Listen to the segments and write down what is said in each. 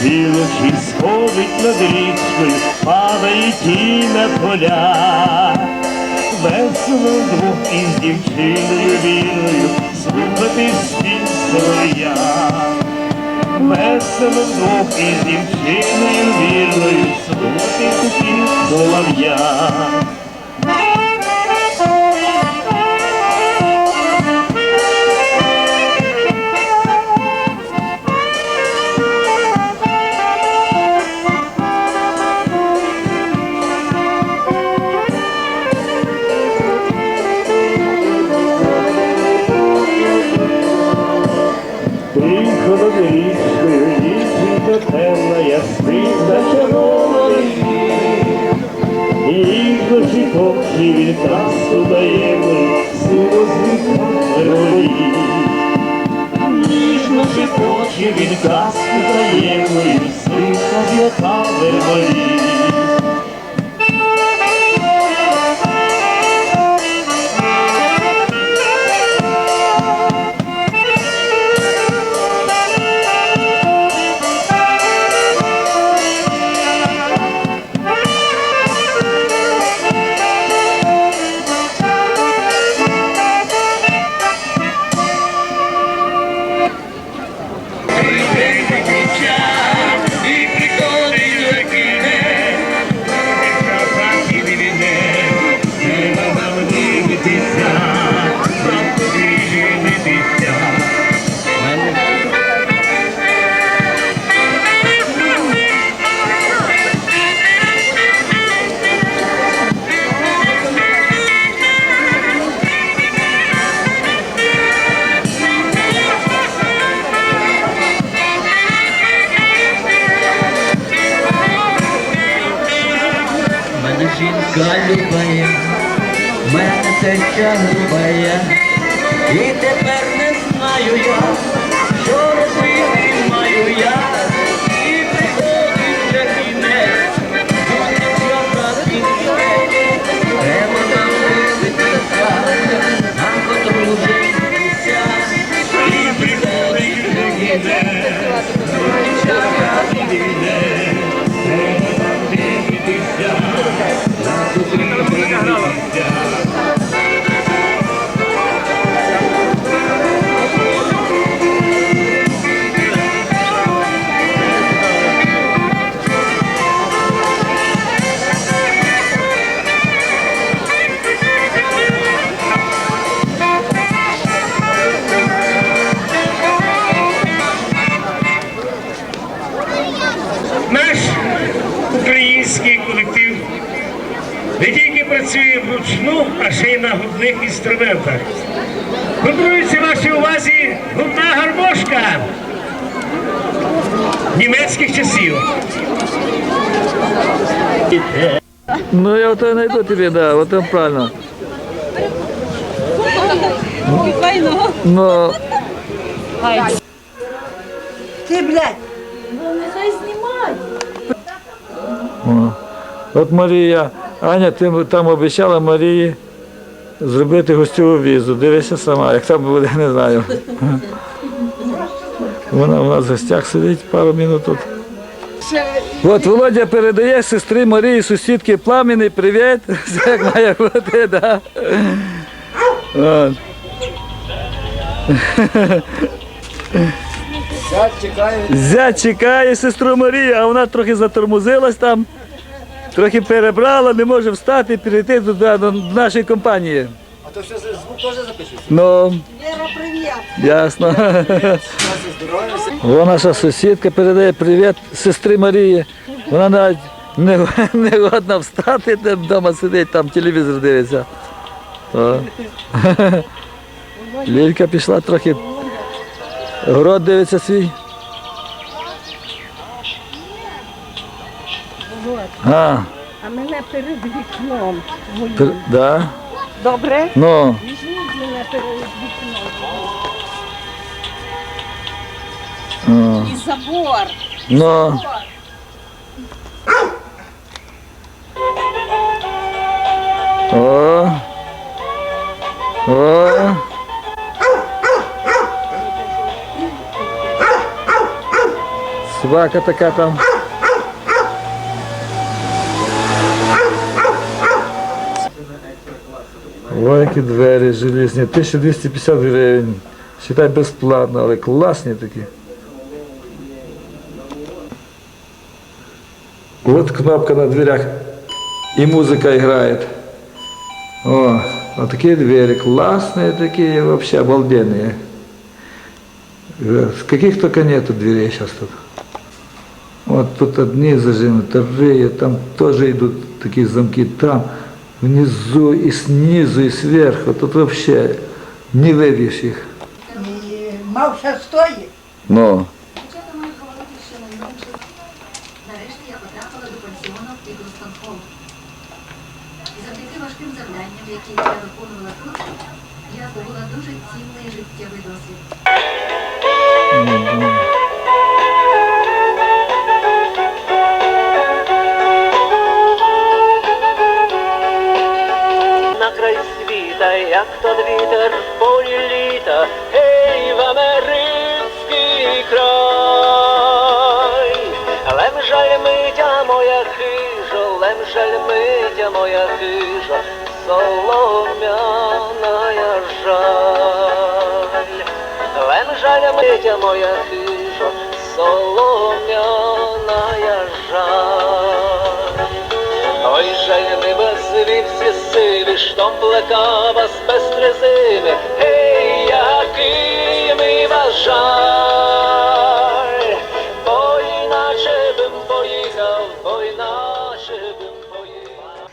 Світилочі сходить над річкою, падає тінь на поля. Весело вдвох із дівчиною вірою, слухати спів солов'я. Весело вдвох із дівчиною вірною, слухати спів солов'я. Тихо дійсно темна, ясний зачарований світ. І від красу дає мені, силу звідка верболі. Ніжно шепоче від казку дає мені, сика німецьких часів. Ну я вот найду тебе, да, вот там правильно. Но Ти, блядь, о, от Марія, Аня, ти там обіцяла Марії зробити гостьову візу. Дивися сама, як там буде, не знаю. Вона у нас в гостях сидить пару минут тут. От Володя передає сестрі Марії, сусідки пламенний привіт. Все як має бути, да. От. Зять чекає сестру Марію, а вона трохи затормозилась там, трохи перебрала, не може встати, перейти туди до нашої компанії. А то все звук теж запишеться? Ну, Віра, привіт. ясно. Вона наша сусідка передає привіт сестрі Марії. Вона навіть не, не годна встати, де вдома сидить, там телевізор дивиться. О. Лілька пішла трохи. Город дивиться свій. А, А мене перед вікном. пер- да? Добре? Ну, Візьміть мене перед вікном. ну, І забор. ну. О. О. Собака така там. Ой, які двері железні, 1250 гривень. Считай безплатно, але класні такі. Вот кнопка на дверях. И музыка играет. О, вот такие двери классные такие, вообще обалденные. Э, С каких только нету дверей сейчас тут. Вот тут одни зажимы, вторые, там тоже идут такие замки, там Внизу и снизу и сверху. Тут вообще не выбьешь их. Мав ще стоїть. Но. Мають говорити, що найменше. Нарешті я потрапила до пансіону Іглстон Холл. І завдяки важким завданням, які я виконувала тут, я здобула дуже цінний життєвий досвід. Як тот вітер в полі літа, гей, в америцький край. Лем жаль митя моя хижа, лем жаль митя моя хижа, солом'яная жаль. Лем жаль митя моя хижа, солом'яная жаль. Ой, жаль ми без вівці сиві, штомплека вас без трезини, Ей, який ми вас бо іначе бим поїхав, бо іначе бим поїхав.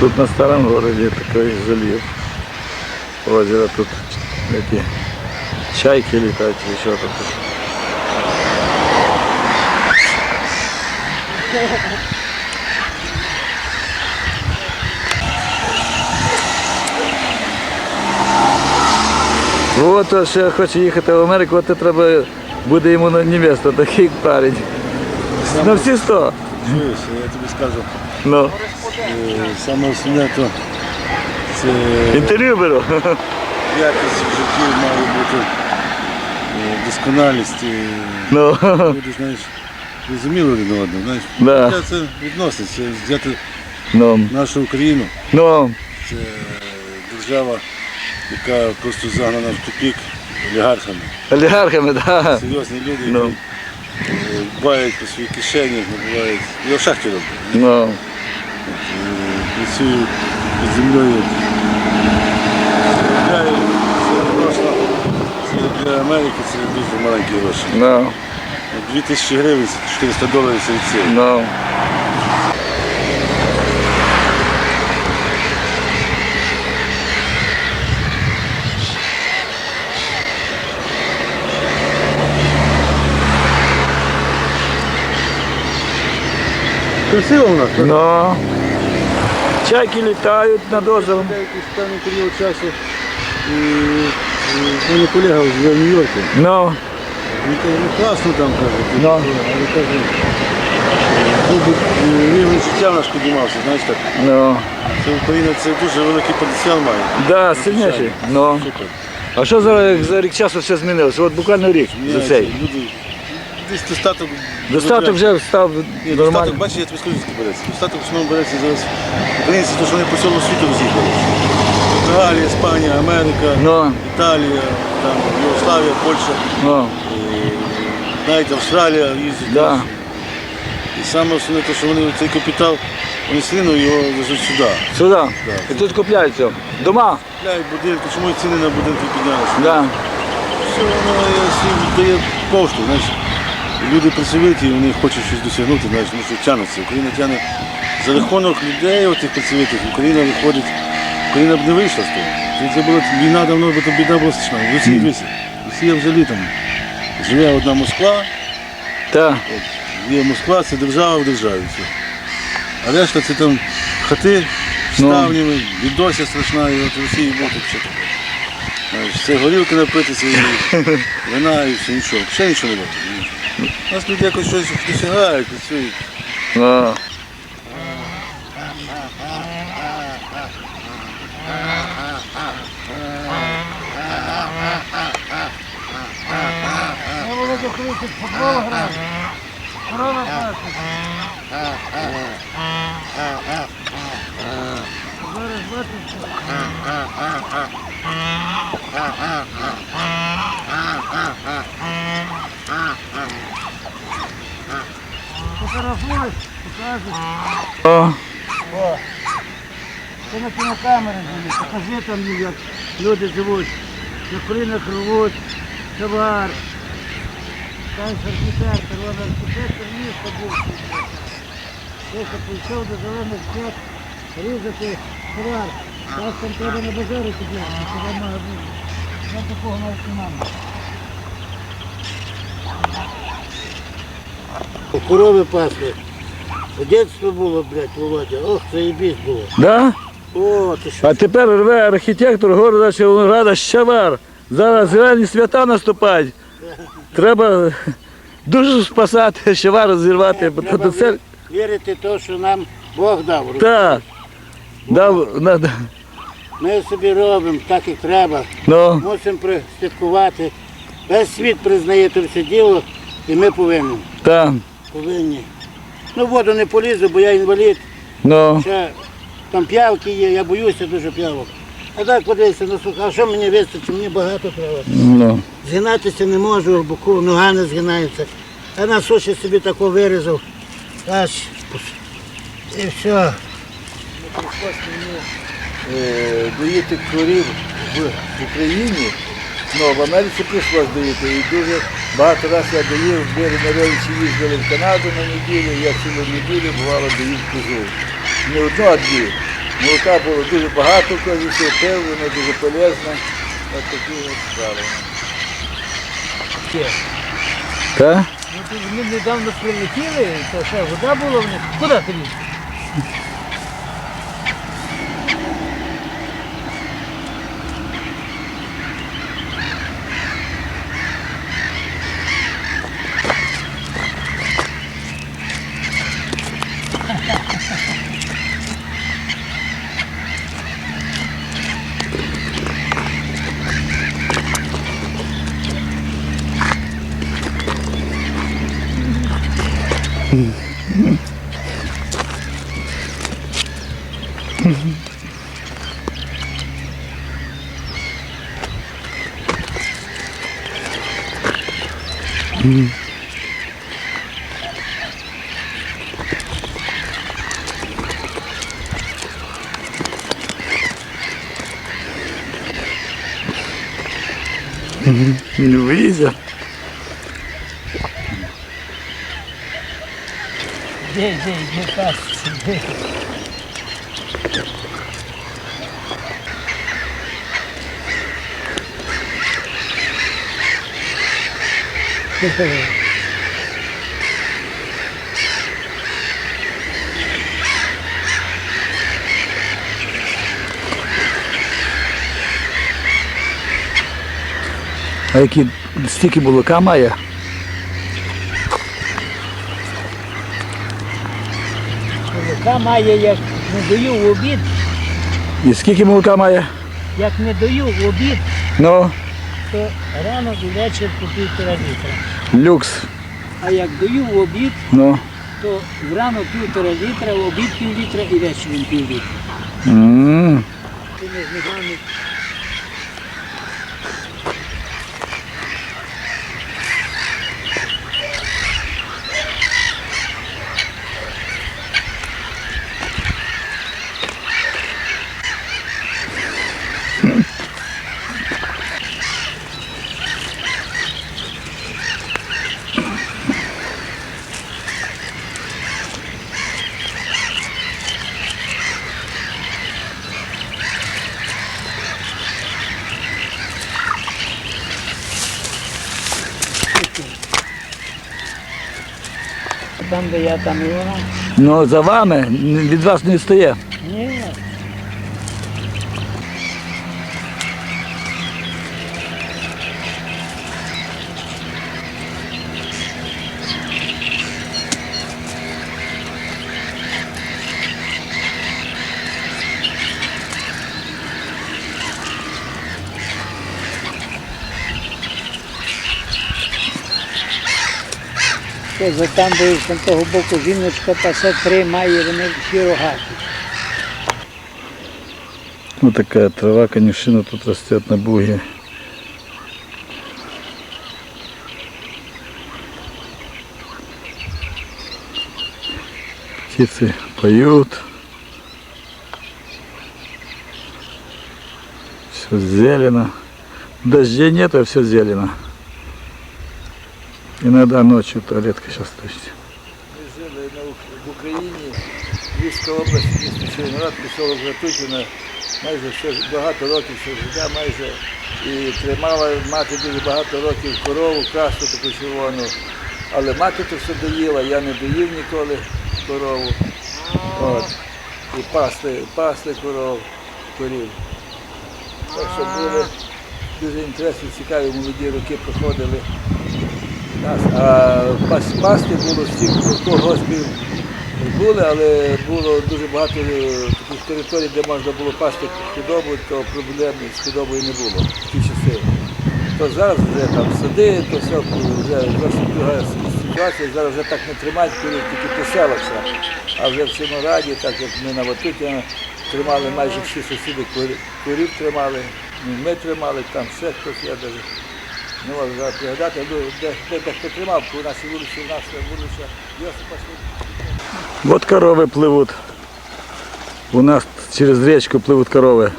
Тут на старом городе такой залив. Озеро тут эти чайки летают, или что тут. Вот то, що хоче їхати в Америку, от це треба буде йому на невесту, такий парень. На всі сто. Чуєш, я тобі скажу, Ну, е, саме основне то це інтерв'ю беру. Якість в житті має бути е, досконалість. і Ну, Люди, знаєш, розуміли один одного. Знаєш, Да. Це відносить. Це взяти ну, нашу Україну, ну, це держава, яка просто загнана в тупік олігархами. олігархами, так. Серйозні люди, які Ну. е, дбають про свої кишені, набувають. Я в шахті роблю. Ну, Е, працюю під землею. Заробляю, це просто це для Америки це дуже маленькі гроші. ну, 2000 гривень, 400 доларів це від ну. Красиво у нас. Ну. Чайки літають над озером. Якийсь певний період часу і, і мене колега в Нью-Йорку. Ну, Він каже, ну класно там каже. Ну. Але каже, ну, е, рівень життя наш піднімався, знаєш так. ну. Це Україна це дуже великий потенціал має. Да, сильніший. Ну. Супер. А що за, за рік часу все змінилося? От буквально рік за Міняється, цей. Люди, десь достаток. Достаток вже став Ні, достаток, нормально. бачиш, я тобі скажу, звідки береться. Достаток в основному береться зараз. Українці, то, що вони по всьому світу роз'їхали. Португалія, Іспанія, Америка, Ну, Італія, там, Югославія, Польща, ну, е, навіть Австралія їздять. да. І саме основне те, що вони цей капітал, вони одно його везуть сюди. Сюди. І тут купляються. Дома. Купляють будинки, чому і ціни на будинки піднялися. Да. Все воно е, всім дає пошту, знаєш. Люди працьовиті, і вони хочуть щось досягнути, знаєш, ну що тягнеться. Україна тягне за рахунок людей, отих працьовитих, Україна виходить, Україна б не вийшла з того. Це- була війна давно, бо там біда була страшна. Росії дивися. Росія взагалі там живе одна Москва, Так. От, є Москва, це держава в державі. Все. А решта це там хати з Ну. ставнями, відося страшна, і от в Росії було так все таке. Знаєш, Це горілки напитися, і вина і все нічого. Ще нічого не було. У нас люди якось щось досягають, працюють. Ну. О, Це на кінокамери живуть. Покажи там, як люди живуть. На колінах рвуть, товар. Там архітектор, вон архітектор міста був. Тільки прийшов до зелених свят різати товар. Зараз там треба на базарі купляти, це вам магазин. Я такого навіть не маю. Корови пасли. Дитинство було, блядь, Володя. Ох, це і біс було. да? О, ти що? А тепер рве архітектор города Червонограда Щавар. Зараз зелені свята наступають. Треба дуже спасати, щавар зірвати. бо Треба це вірити в те, що нам Бог дав. так. Дав, на, Ми собі робимо так, як треба. ну, Мусимо слідкувати. Весь світ признає це все діло, і ми повинні. так, повинні. Ну, в воду не полізу, бо я інвалід. ну, Ще там п'явки є, я боюся дуже п'явок. А так подивися на сухо, а що мені вистачить? Мені багато треба. ну. Згинатися не можу, боку нога не згинається. А на суші собі тако вирізав. Аж і все. Е, доїти корів в Україні, ну в Америці прийшлось доїти. І дуже багато разів я доїв, були на родичі їздили в Канаду на неділю, я цілу неділю бувало доїв козу. Не одну, а дві. Молока було дуже багато козів, пив, воно дуже полезне. Ось такі от справи. Так? Ми недавно прилетіли, то ще вода була в них. Куди ти ліз? Не влізе. Де, де, де пасться, де? А які стільки молока Молока має, як не даю в обід, І скільки молока має? як не даю в обід, Ну, то рано і вечір по півтора літра. люкс. А як даю в обід, Ну. то врано півтора літра, в обід пів літра і вечором пів літра. М. Ти не знігальник. Там, де я, там і вона. Ну, за вами від вас не відстає. Що за там був з того боку жіночка пасе три має, вони всі рогаті. Вот такая трава, конюшина тут растет на буге. Птицы поют. Все зелено. Дождей нет, а все зелено. Иногда ночью туалетка сейчас стоит. Ми жили на Ук- в Україні, Львівська область, місто Червоноград, поселок Гратутіна, майже все, багато років все життя майже. І тримала мати дуже багато років корову, красну таку червону. Але мати то все доїла, я не доїв ніколи корову. От. І пасли, пасли коров, корів. Так що були дуже інтересні, цікаві молоді роки проходили. Нас, а пасти було всіх колгоспів були, але було дуже багато е, таких територій, де можна було пасти худобу, то проблем з худобою не було в ті часи. То зараз вже там сади, то все вже зовсім друга ситуація, зараз вже так не тримають, коли тільки по селах все. А вже в Синораді, так як ми на Ватуті тримали майже всі сусіди курі- курів тримали, ми тримали, там ще хтось я навіть не можу пригадати, де, де, де хто тримав, по нашій вулиці, у нас вулиця. Вот коровы плывут. У нас через речку плывут коровы.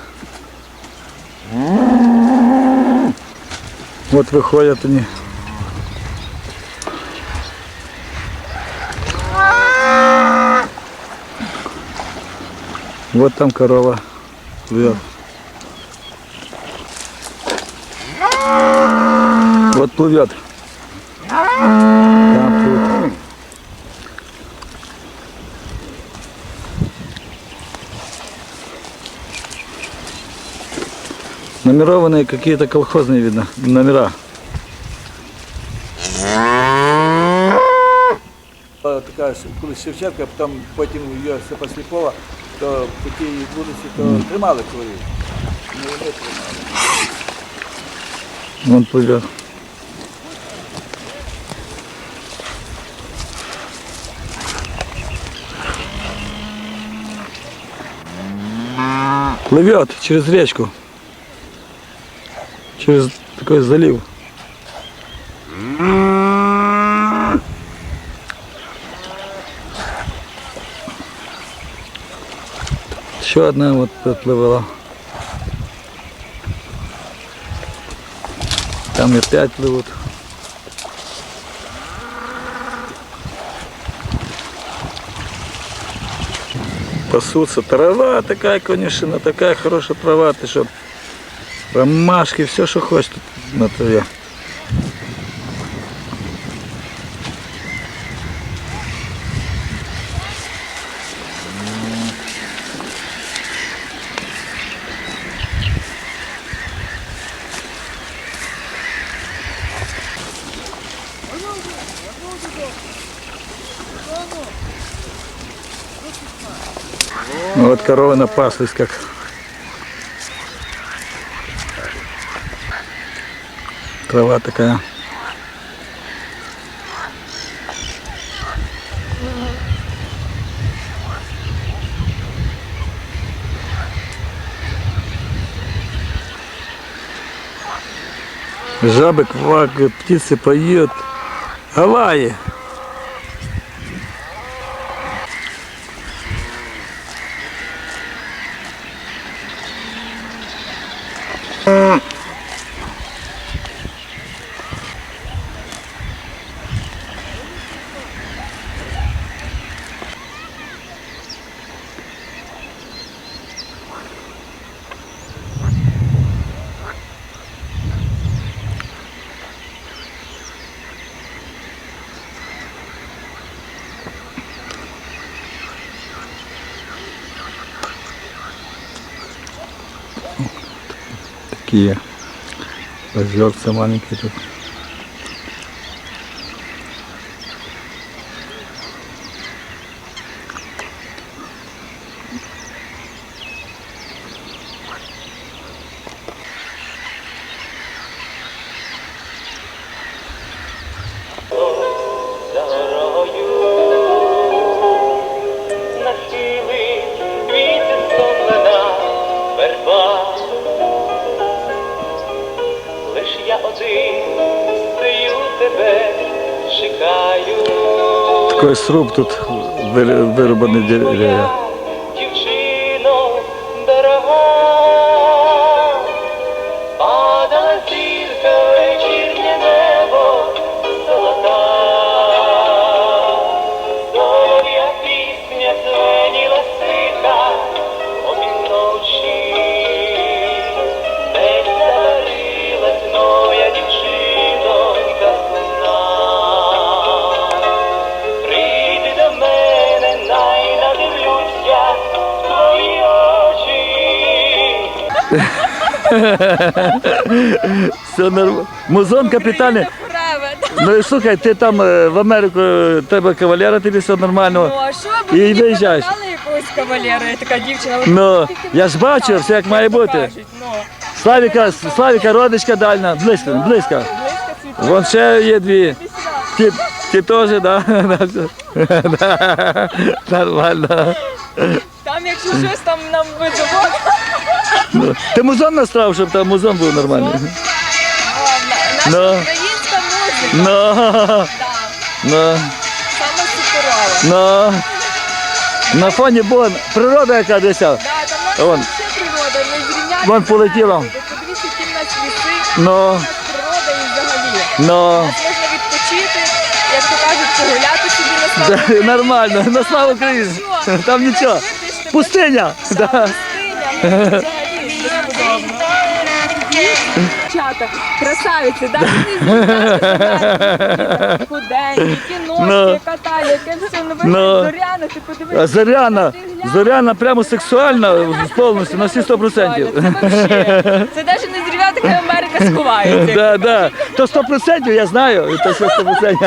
Вот выходят они. Вот там корова плывет. плывет. Там плывет. Номерованные какие-то колхозные, видно, номера. Була Така ж, коли Шевченка, потім, потім Йосипа Сліпова, то по тій вулиці то тримали корів. Ну, і ми тримали. Вон плывет. Плывет через речку. Через такой залив. Еще одна вот подплывала. Там и пять плывут. Пасутся. Трава такая, конечно, такая хорошая трава. Ты что, ромашки, все, что хочешь тут на траве. Коровы напаслись как. Трава такая. Жабы квакают, птицы поют. Гавайи. Такие озерца маленькие тут. За Важкий сруб тут вир- вирубаний Все нормально. Музон капітальний. Ну і слухай, ти там е, в Америку, е, тебе кавалера, тобі все нормально. Ну, а що І ви мені виїжджаєш. показали якогось кавалера, я така дівчина. от Ну, я ж бачу, все як має бути. Ну, Славіка, Славіка родичка дальня, близько, близько. близько. Вон ще є дві. Ті, ті теж, да? Да. Нормально. Там, якщо щось, там нам видобок. Ну, Ти музон настрав, щоб там музон був нормальний. Наша Ну. українська музика, Ну, да, ну, саме суперова. ну. На фоні бон, природа яка десь. Да, там наша Вон. взагалі природа, не зрівняти. Вон полетіло. Ви Подивіться, які в нас ліси, Ну, у нас природа і взагалі. ну. Можна відпочити, як то кажуть, погуляти собі на Да, славу. Нормально, на славу України. Там нічого. Пустиня. Да. Пустиня, ну, Дівчата, красавиці, да, худенькі, Ну. кіношки, каталі, яке все нове. Ну. Зоряна, ти А подивись. Зоряна, Зоряна прямо сексуальна повністю на всі 100%. Це вообще. Це Да, да. То 100% я знаю, то все 100%.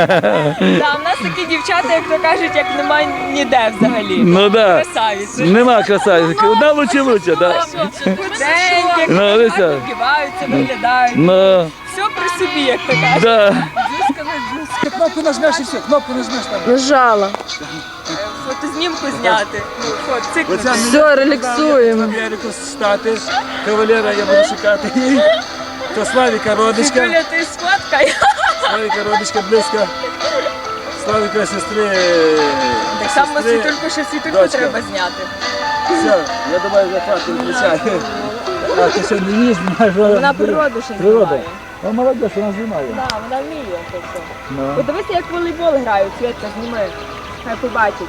Да, у нас такі дівчата, як то кажуть, як немає ніде взагалі. Ну да. Красавиці. Нема красавиці. Одна лучше лучше, да. Худенькі, Ну, гарно вдіваються, виглядають. Ну, Все при собі, як то кажуть. да. Кнопку нажмеш і все, кнопку нажмеш там. Нажала. Фотознімку зняти. Ну, фото. Все, релаксуємо. Стати. Кавалера я буду шукати. То Славіка родичка. Юля, ти сфоткай. Славіка родичка близько. Славіка сестри. Так само світульку, ще світульку Дочка. треба зняти. Все, я думаю, за хату включаю. А ти ще не їсть, Вона природу ще Природа. знімає. Ну, молодець, вона знімає. Так, вона вміє це все. Ну. Подивися, як в волейбол грають, Світка, зніми. Хай побачить.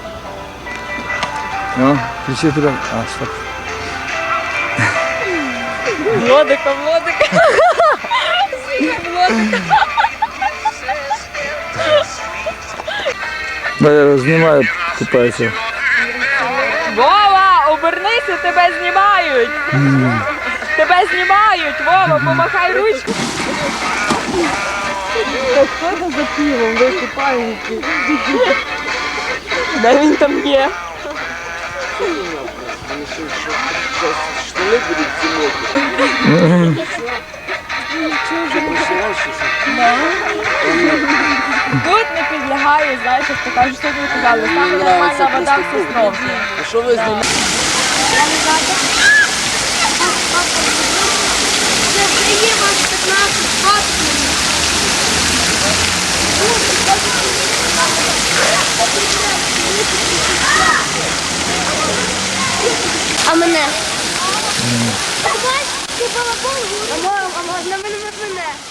Ну, включи туди. А, стоп. Влодика. Влодика. Я знімаю, купаюся. Вова, обернися, тебе знімають. Тебе знімають, Вова, помахай ручку. Так хто за пивом висипає? Де він там є? Тут не підлягає, знаєш, як то кажуть, сьогодні казали, саме нормальна вода в Сосновці. Що ви знімаєте? А мене? балабол, а можна мене можна мене.